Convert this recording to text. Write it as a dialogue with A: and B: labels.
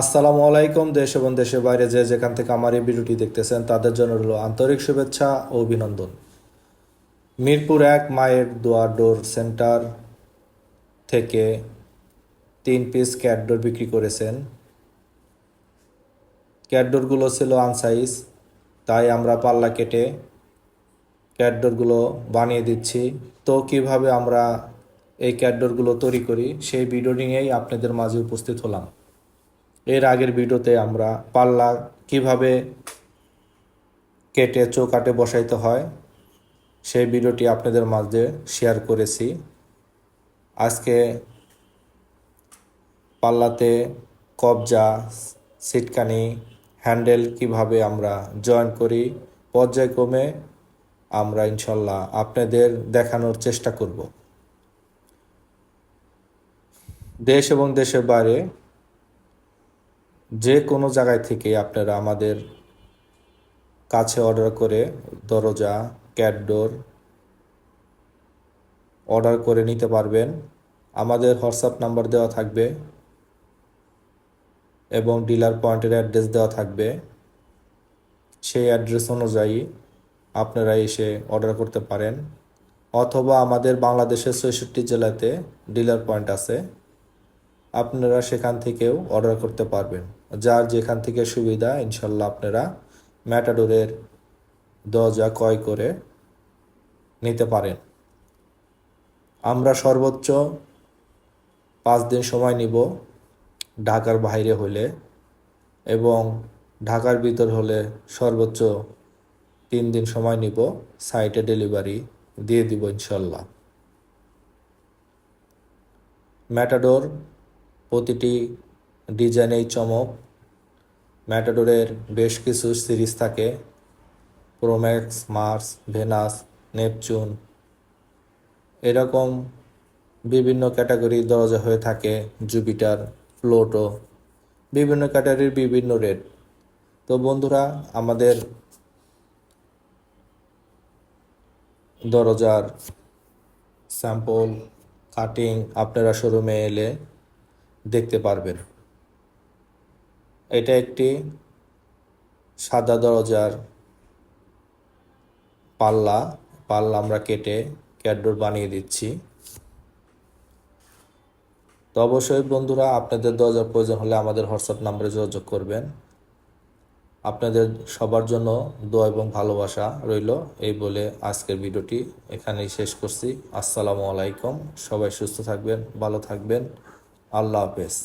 A: আসসালামু আলাইকুম, দেশ এবং দেশের বাইরে যে যেখান থেকে আমার এই ভিডিওটি দেখতেছেন, তাদের জন্য রইল আন্তরিক শুভেচ্ছা ও অভিনন্দন। মিরপুর এক মায়ের দোয়ার ডোর সেন্টার থেকে তিন পিস ক্যাটডোর বিক্রি করেছেন। ক্যাটডোরগুলো ছিল আনসাইজ, তাই আমরা পাল্লা কেটে ক্যাটডোরগুলো বানিয়ে দিচ্ছি। তো কীভাবে আমরা এই ক্যাটডোরগুলো তৈরি করি, সেই ভিডিও নিয়েই আপনাদের মাঝে উপস্থিত হলাম। এর আগের ভিডিওতে আমরা পাল্লা কীভাবে কেটে চৌকাটে বসাইতে হয়, সেই ভিডিওটি আপনাদের মাঝে শেয়ার করেছি। আজকে পাল্লাতে কবজা সিটকানি হ্যান্ডেল কীভাবে আমরা জয়েন করি, পর্যায়ক্রমে আমরা ইনশাল্লাহ আপনাদের দেখানোর চেষ্টা করব। দেশ এবং দেশের বাইরে যে কোনো জায়গায় থেকে আপনারা আমাদের কাছে অর্ডার করে দরজা ক্যাটডোর অর্ডার করে নিতে পারবেন। আমাদের হোয়াটসঅ্যাপ নাম্বার দেওয়া থাকবে এবং ডিলার পয়েন্টের অ্যাড্রেস দেওয়া থাকবে। সেই অ্যাড্রেস অনুযায়ী আপনারা এসে অর্ডার করতে পারেন। অথবা আমাদের বাংলাদেশের চৌষট্টি জেলাতে ডিলার পয়েন্ট আছে। আপনারা সেখান থেকেও অর্ডার করতে পারবেন। যার যেখান থেকে সুবিধা, ইনশাল্লাহ আপনারা ম্যাটাডোরের দরজা ক্রয় করে নিতে পারেন। আমরা সর্বোচ্চ পাঁচ দিন সময় নিব ঢাকার বাইরে হলে এবং ঢাকার ভিতর হলে সর্বোচ্চ তিন দিন সময় নিব সাইটে ডেলিভারি দিয়ে দিব ইনশাল্লাহ। ম্যাটাডোর প্রতিটি ডিজাইনেই চমক। ম্যাটাডোরের বেশ কিছু সিরিজ থাকে। প্রোম্যাক্স মার্স ভেনাস নেপচুন এরকম বিভিন্ন ক্যাটাগরির দরজা হয়ে থাকে। জুপিটার প্লোটো বিভিন্ন ক্যাটাগরির বিভিন্ন রেট তো বন্ধুরা, আমাদের দরজার স্যাম্পল কাটিং আপনারা শোরুমে এলে দেখতে পারবেন। এটা একটি সাদা দরজার পাল্লা পাল্লা আমরা কেটে ক্যাডোর বানিয়ে দিচ্ছি। তো অবশ্যই বন্ধুরা, আপনাদের দরজার প্রয়োজন হলে আমাদের হোয়াটসঅ্যাপ নাম্বারে যোগাযোগ করবেন। আপনাদের সবার জন্য দোয়া এবং ভালোবাসা রইল। এই বলে আজকের ভিডিওটি এখানেই শেষ করছি। আসসালামু আলাইকুম। সবাই সুস্থ থাকবেন, ভালো থাকবেন। আল্লাহ হাফেজ।